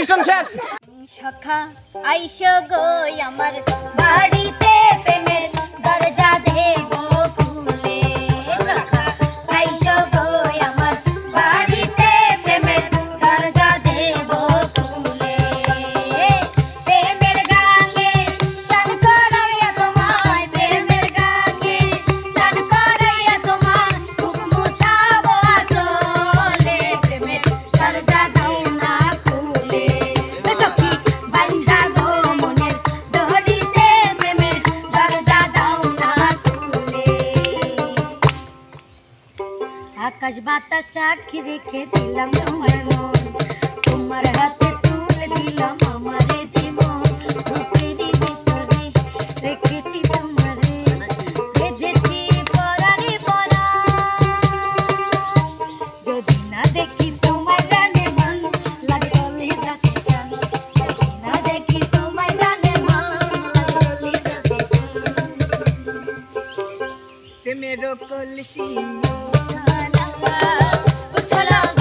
Mission শেষ। সখা আইস গো আমার বাতাস সাক্ষী রেখে দিলাম তোমার মন। তোমার হাতে তুলে দিলাম আমার জীবন বুকেরই ভিতরে রেখেছি পরা যদি না দেখি তোমার জানে মন, লাগলে যাতে কেন? না দেখি তোমার But tell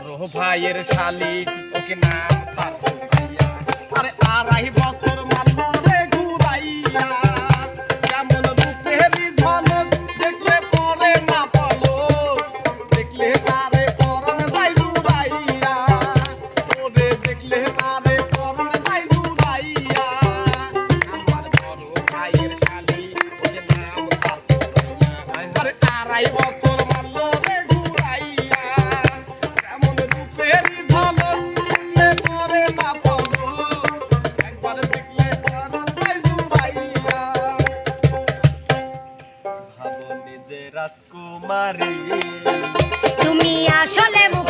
বড় ভাইয়ের শালিক ওকে নাম আরে আড়াই বছর রাজকুমারী। তুমি আসলে মুখ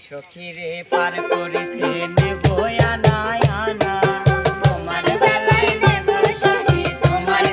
সখীরে পার করিতে নেব আনা আনা। তোমার বেলায় নেব সখী তোমার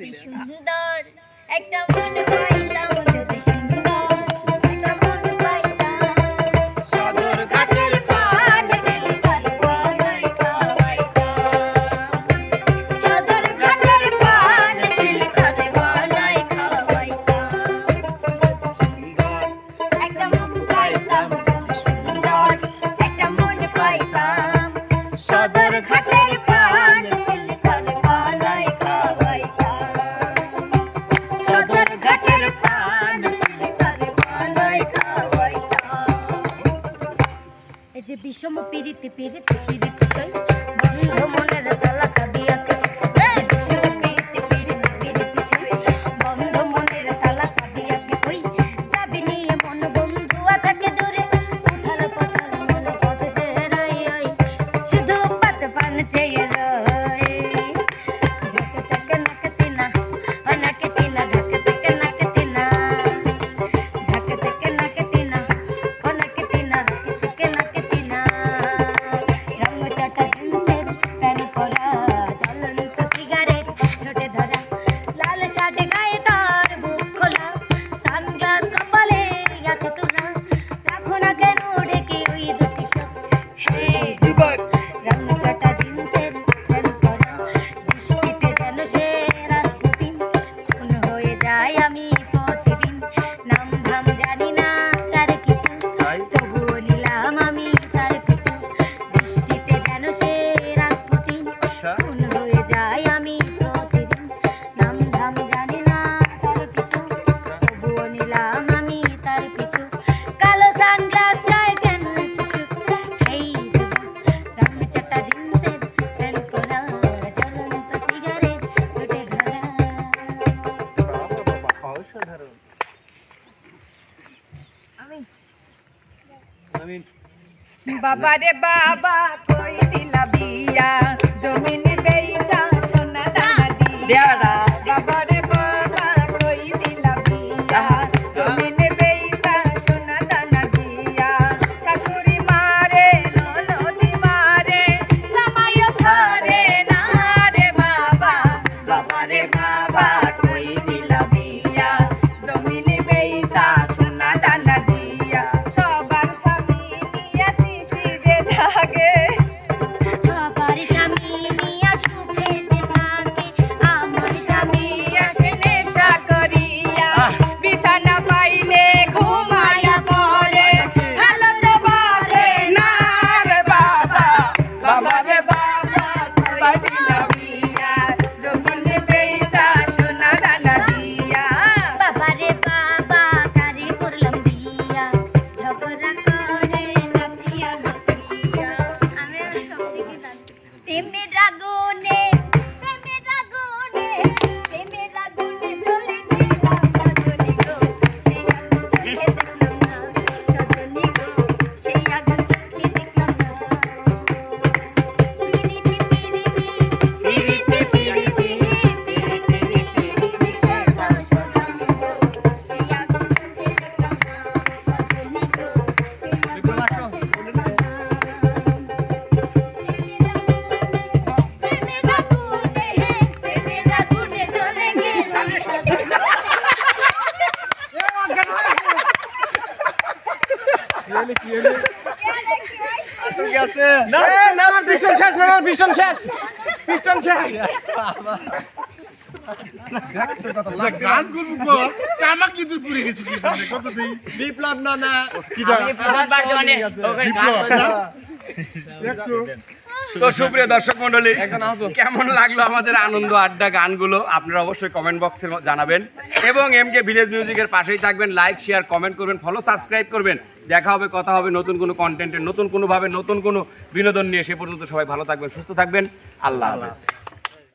কি সুন্দর একটা মনে পাই বিষম পীড়িত পীড়িত পীড়িত সই। বন্ধ মনের তালা বাবা রে বাবা কই দিলা বিয়া? জমি তেমনি ড্রাগনে তো সুপ্রিয় দর্শক মন্ডলী কেমন লাগল আমাদের আনন্দ আড্ডা গানগুলো? আপনারা অবশ্যই কমেন্ট বক্সে জানাবেন। এবং এম কে ভিলেজ মিউজিকের পাশেই থাকবেন। লাইক শেয়ার কমেন্ট করবেন। ফলো সাবস্ক্রাইব করবেন। দেখা হবে, কথা হবে, নতুন কোনো কন্টেন্টের নতুন কোনোভাবে নতুন কোনো বিনোদন নিয়ে সে পর্যন্ত সবাই ভালো থাকবেন, সুস্থ থাকবেন। আল্লাহ হাফেজ।